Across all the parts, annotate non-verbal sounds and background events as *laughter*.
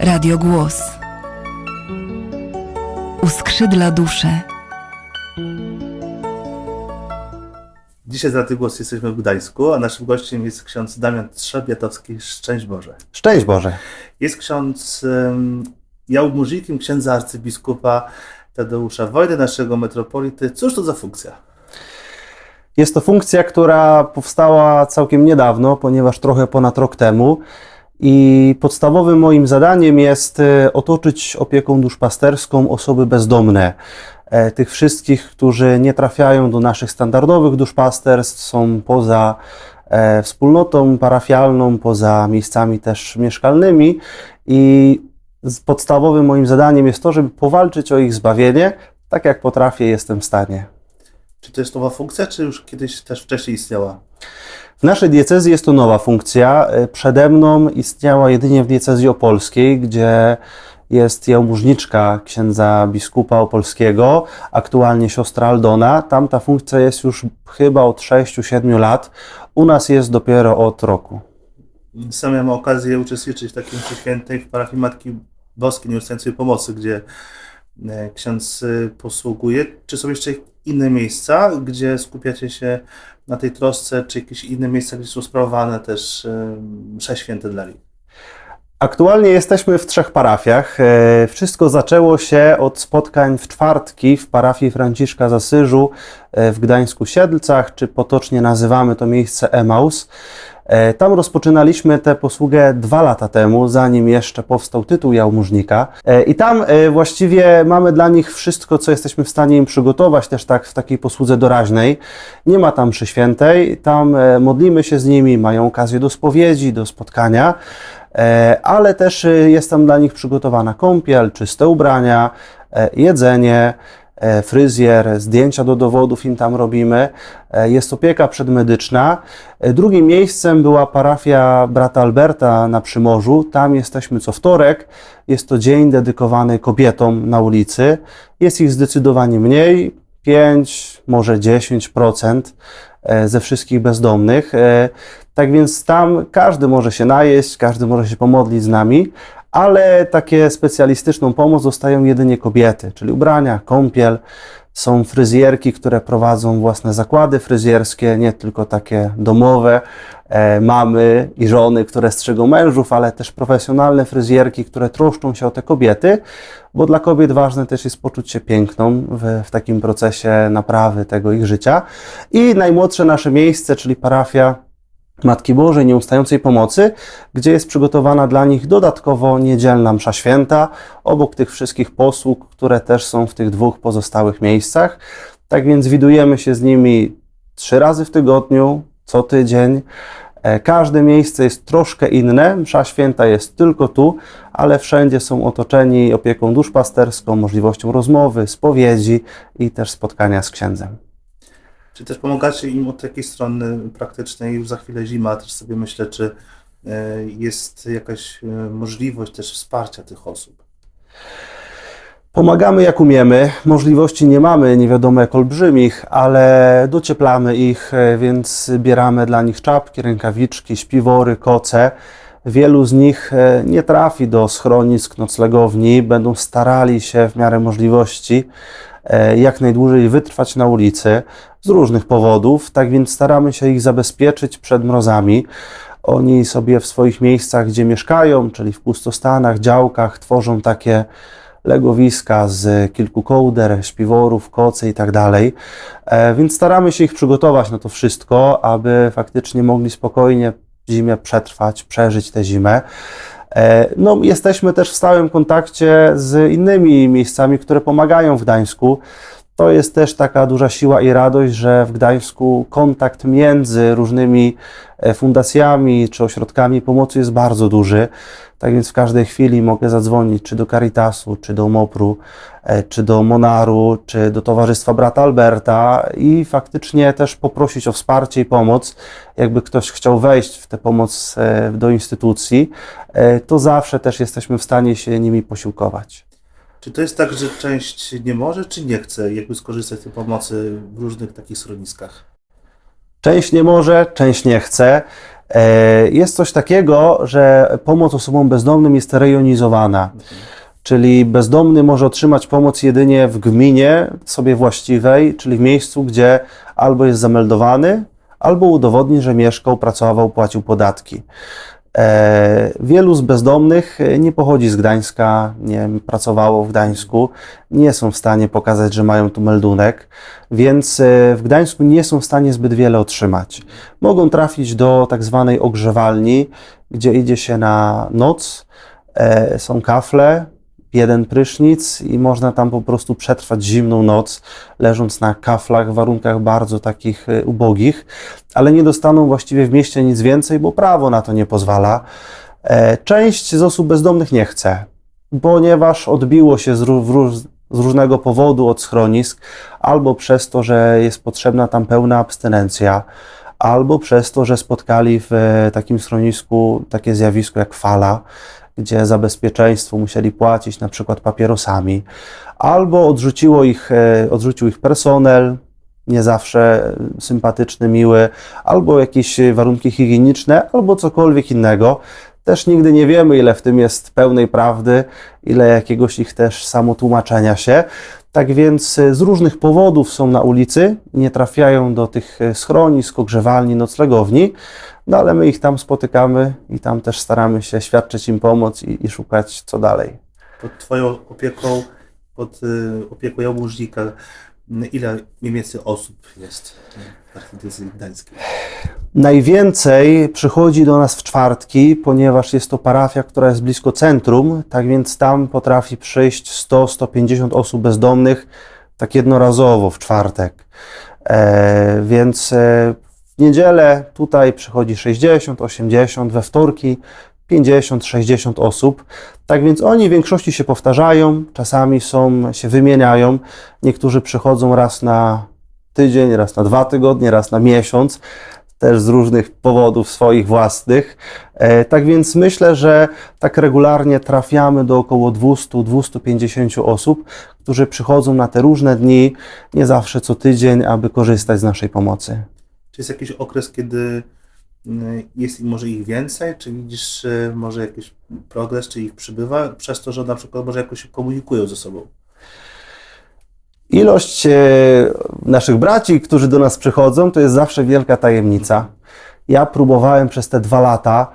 Radio Głos. Uskrzydla duszę. Dzisiaj z Rady Głos jesteśmy w Gdańsku, a naszym gościem jest ksiądz Damian Trzebiatowski. Szczęść Boże. Szczęść Boże. Jest ksiądz um, jałmużnikiem księdza arcybiskupa Tadeusza Wojdy, naszego metropolity. Cóż to za funkcja? Jest to funkcja, która powstała całkiem niedawno, ponieważ trochę ponad rok temu. I podstawowym moim zadaniem jest e, otoczyć opieką duszpasterską osoby bezdomne. E, Tych wszystkich, którzy nie trafiają do naszych standardowych duszpasterstw, są poza e, wspólnotą parafialną, poza miejscami też mieszkalnymi. I podstawowym moim zadaniem jest to, żeby powalczyć o ich zbawienie, tak jak potrafię, jestem w stanie. Czy to jest nowa funkcja, czy już kiedyś też wcześniej istniała? W naszej diecezji jest to nowa funkcja. E, Przede mną istniała jedynie w diecezji opolskiej, gdzie jest jałmużniczka księdza biskupa opolskiego, aktualnie siostra Aldona. Tam ta funkcja jest już chyba od 6-7 lat. U nas jest dopiero od roku. Sam miałem okazję uczestniczyć w takim świętej w parafii Matki Boskiej Nieustającej Pomocy, gdzie e, ksiądz e, posługuje. Czy są jeszcze inne miejsca, gdzie skupiacie się na tej trosce, czy jakieś inne miejsca, gdzie są sprawowane też msze święte dla nich? Aktualnie jesteśmy w trzech parafiach. E, Wszystko zaczęło się od spotkań w czwartki w parafii Franciszka z Asyżu e, w Gdańsku Siedlcach, czy potocznie nazywamy to miejsce Emaus. E, Tam rozpoczynaliśmy tę posługę dwa lata temu, zanim jeszcze powstał tytuł jałmużnika. I tam właściwie mamy dla nich wszystko, co jesteśmy w stanie im przygotować, też tak w takiej posłudze doraźnej. Nie ma tam mszy świętej, tam modlimy się z nimi, mają okazję do spowiedzi, do spotkania. E, ale też e, jest tam dla nich przygotowana kąpiel, czyste ubrania, e, jedzenie, fryzjer, zdjęcia do dowodów im tam robimy. Jest opieka przedmedyczna. Drugim miejscem była parafia brata Alberta na Przymorzu. Tam jesteśmy co wtorek. Jest to dzień dedykowany kobietom na ulicy. Jest ich zdecydowanie mniej, 5, może 10% e, ze wszystkich bezdomnych. E, Tak więc tam każdy może się najeść, każdy może się pomodlić z nami, ale takie specjalistyczną pomoc dostają jedynie kobiety, czyli ubrania, kąpiel. Są fryzjerki, które prowadzą własne zakłady fryzjerskie, nie tylko takie domowe, e, mamy i żony, które strzegą mężów, ale też profesjonalne fryzjerki, które troszczą się o te kobiety, bo dla kobiet ważne też jest poczuć się piękną w, w takim procesie naprawy tego ich życia. I najmłodsze nasze miejsce, czyli parafia Matki Bożej Nieustającej Pomocy, gdzie jest przygotowana dla nich dodatkowo niedzielna msza święta, obok tych wszystkich posług, które też są w tych dwóch pozostałych miejscach. Tak więc widujemy się z nimi trzy razy w tygodniu, co tydzień. E, Każde miejsce jest troszkę inne, msza święta jest tylko tu, ale wszędzie są otoczeni opieką duszpasterską, możliwością rozmowy, spowiedzi i też spotkania z księdzem. Czy też pomagacie im od takiej strony praktycznej? Już za chwilę zima, też sobie myślę, czy e, jest jakaś e, możliwość też wsparcia tych osób? Pomagamy jak umiemy. Możliwości nie mamy, nie wiadomo jak olbrzymich, ale docieplamy ich, e, więc zbieramy dla nich czapki, rękawiczki, śpiwory, koce. Wielu z nich nie trafi do schronisk, noclegowni, będą starali się w miarę możliwości jak najdłużej wytrwać na ulicy z różnych powodów, tak więc staramy się ich zabezpieczyć przed mrozami. Oni sobie w swoich miejscach, gdzie mieszkają, czyli w pustostanach, działkach, tworzą takie legowiska z kilku kołder, śpiworów, kocy i tak dalej. E, Więc staramy się ich przygotować na to wszystko, aby faktycznie mogli spokojnie zimę przetrwać, przeżyć tę zimę. E, No, jesteśmy też w stałym kontakcie z innymi miejscami, które pomagają w Gdańsku. To jest też taka duża siła i radość, że w Gdańsku kontakt między różnymi e, fundacjami czy ośrodkami pomocy jest bardzo duży. Tak więc w każdej chwili mogę zadzwonić czy do Caritasu, czy do MOPR-u, e, czy do Monaru, czy do Towarzystwa Brata Alberta i faktycznie też poprosić o wsparcie i pomoc. Jakby ktoś chciał wejść w tę pomoc e, do instytucji, to zawsze też jesteśmy w stanie się nimi posiłkować. Czy to jest tak, że część nie może, czy nie chce jakby skorzystać z tej pomocy w różnych takich schroniskach? Część nie może, część nie chce. E, Jest coś takiego, że pomoc osobom bezdomnym jest rejonizowana. Czyli bezdomny może otrzymać pomoc jedynie w gminie sobie właściwej, czyli w miejscu, gdzie albo jest zameldowany, albo udowodni, że mieszkał, pracował, płacił podatki. E, wielu z bezdomnych e, nie pochodzi z Gdańska, nie pracowało w Gdańsku, nie są w stanie pokazać, że mają tu meldunek, więc e, w Gdańsku nie są w stanie zbyt wiele otrzymać. Mogą trafić do tak zwanej ogrzewalni, gdzie idzie się na noc, są kafle, jeden prysznic i można tam po prostu przetrwać zimną noc, leżąc na kaflach w warunkach bardzo takich e, ubogich, ale nie dostaną właściwie w mieście nic więcej, bo prawo na to nie pozwala. E, Część z osób bezdomnych nie chce, ponieważ odbiło się z, róż- z różnego powodu od schronisk, albo przez to, że jest potrzebna tam pełna abstynencja, albo przez to, że spotkali w e, takim schronisku takie zjawisko jak fala, gdzie za bezpieczeństwo musieli płacić na przykład papierosami, albo odrzuciło ich, e, odrzucił ich personel, nie zawsze sympatyczny, miły, albo jakieś warunki higieniczne, albo cokolwiek innego. Też nigdy nie wiemy, ile w tym jest pełnej prawdy, ile jakiegoś ich też samotłumaczenia się. Tak więc e, z różnych powodów są na ulicy, nie trafiają do tych e, schronisk, ogrzewalni, noclegowni, no ale my ich tam spotykamy i tam też staramy się świadczyć im pomoc i, i szukać co dalej. Pod Twoją opieką, pod y, opieką jałmużnika, y, ile mniej więcej osób jest w archidiecezji gdańskiej? Najwięcej przychodzi do nas w czwartki, ponieważ jest to parafia, która jest blisko centrum, tak więc tam potrafi przyjść 100-150 osób bezdomnych tak jednorazowo w czwartek. E, więc e, w niedzielę tutaj przychodzi 60, 80, we wtorki 50, 60 osób. Tak więc oni w większości się powtarzają, czasami są, się wymieniają. Niektórzy przychodzą raz na tydzień, raz na dwa tygodnie, raz na miesiąc też z różnych powodów swoich własnych. E, Tak więc myślę, że tak regularnie trafiamy do około 200-250 osób, którzy przychodzą na te różne dni, nie zawsze co tydzień, aby korzystać z naszej pomocy. Czy jest jakiś okres, kiedy y, jest może ich więcej? Czy widzisz y, może jakiś progres, czy ich przybywa przez to, że na przykład może jakoś się komunikują ze sobą? Ilość e, naszych braci, którzy do nas przychodzą, to jest zawsze wielka tajemnica. Ja próbowałem przez te dwa lata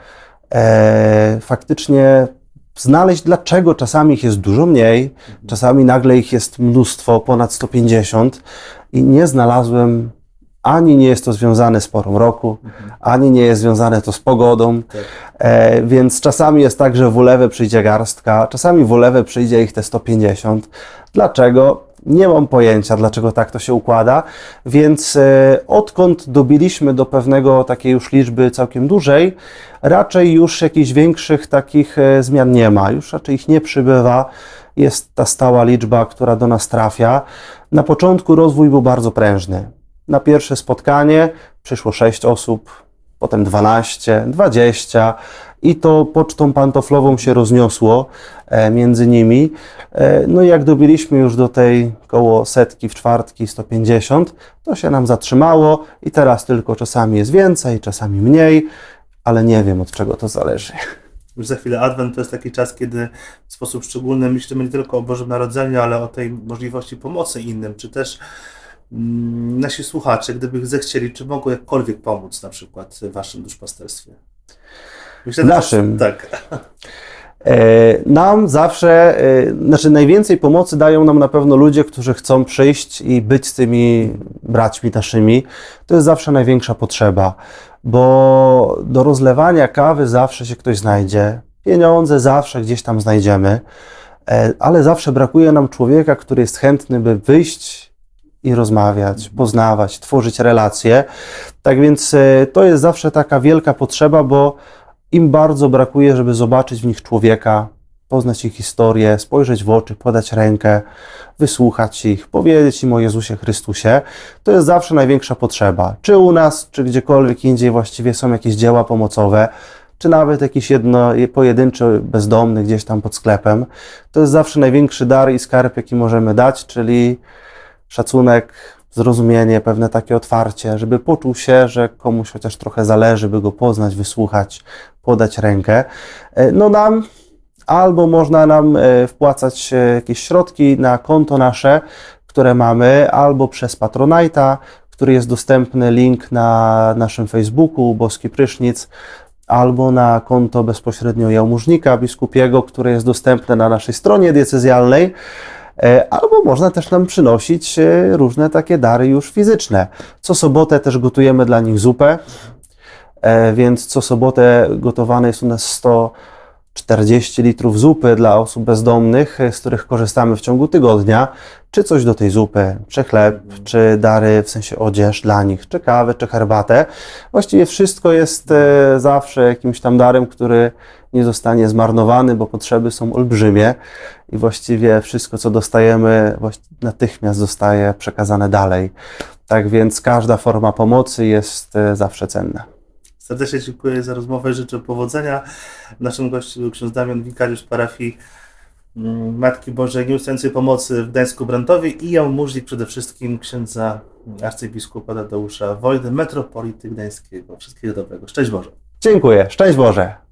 e, faktycznie znaleźć, dlaczego czasami ich jest dużo mniej, czasami nagle ich jest mnóstwo, ponad 150 i nie znalazłem, ani nie jest to związane z porą roku, ani nie jest związane to z pogodą, Tak. e, więc czasami jest tak, że w ulewę przyjdzie garstka, czasami w ulewę przyjdzie ich te 150. Dlaczego? Nie mam pojęcia, dlaczego tak to się układa, więc e, odkąd dobiliśmy do pewnego takiej już liczby całkiem dużej, raczej już jakichś większych takich e, zmian nie ma, już raczej ich nie przybywa. Jest ta stała liczba, która do nas trafia. Na początku rozwój był bardzo prężny. Na pierwsze spotkanie przyszło 6 osób, potem 12, 20 i to pocztą pantoflową się rozniosło e, między nimi. E, No i jak dobiliśmy już do tej koło setki w czwartki, 150, to się nam zatrzymało i teraz tylko czasami jest więcej, czasami mniej, ale nie wiem od czego to zależy. Już za chwilę Adwent to jest taki czas, kiedy w sposób szczególny myślimy nie tylko o Bożym Narodzeniu, ale o tej możliwości pomocy innym, czy też nasi słuchacze, gdyby zechcieli, czy mogą jakkolwiek pomóc na przykład w Waszym duszpasterstwie? Myślę, Naszym. Tak. *laughs* E, Nam zawsze, e, znaczy najwięcej pomocy dają nam na pewno ludzie, którzy chcą przyjść i być z tymi braćmi naszymi. To jest zawsze największa potrzeba, bo do rozlewania kawy zawsze się ktoś znajdzie, pieniądze zawsze gdzieś tam znajdziemy, e, ale zawsze brakuje nam człowieka, który jest chętny, by wyjść i rozmawiać, poznawać, tworzyć relacje. Tak więc e, to jest zawsze taka wielka potrzeba, bo im bardzo brakuje, żeby zobaczyć w nich człowieka, poznać ich historię, spojrzeć w oczy, podać rękę, wysłuchać ich, powiedzieć im o Jezusie Chrystusie, to jest zawsze największa potrzeba. Czy u nas, czy gdziekolwiek indziej właściwie są jakieś dzieła pomocowe, czy nawet jakiś jedno, pojedynczy bezdomny gdzieś tam pod sklepem, to jest zawsze największy dar i skarb, jaki możemy dać, czyli szacunek, zrozumienie, pewne takie otwarcie, żeby poczuł się, że komuś chociaż trochę zależy, by go poznać, wysłuchać, podać rękę. E, No nam albo można nam e, wpłacać e, jakieś środki na konto nasze, które mamy, albo przez Patronite'a, który jest dostępny, link na naszym Facebooku, Boski Prysznic, albo na konto bezpośrednio jałmużnika biskupiego, które jest dostępne na naszej stronie diecezjalnej, albo można też nam przynosić e, różne takie dary już fizyczne. Co sobotę też gotujemy dla nich zupę, e, więc co sobotę gotowane jest u nas 140 litrów zupy dla osób bezdomnych, e, z których korzystamy w ciągu tygodnia, czy coś do tej zupy, czy chleb, czy dary, w sensie odzież dla nich, czy kawę, czy herbatę. Właściwie wszystko jest e, zawsze jakimś tam darem, który nie zostanie zmarnowany, bo potrzeby są olbrzymie i właściwie wszystko, co dostajemy, natychmiast zostaje przekazane dalej. Tak więc każda forma pomocy jest e, zawsze cenna. Serdecznie dziękuję za rozmowę, życzę powodzenia. Naszym gościem był ksiądz Damian, wikariusz parafii mm, Matki Bożej Nieustającej Pomocy w Gdańsku-Brantowie i jałmużnik przede wszystkim księdza arcybiskupa Tadeusza Wojdy, metropolity gdańskiego. Wszystkiego dobrego. Szczęść Boże. Dziękuję. Szczęść Boże.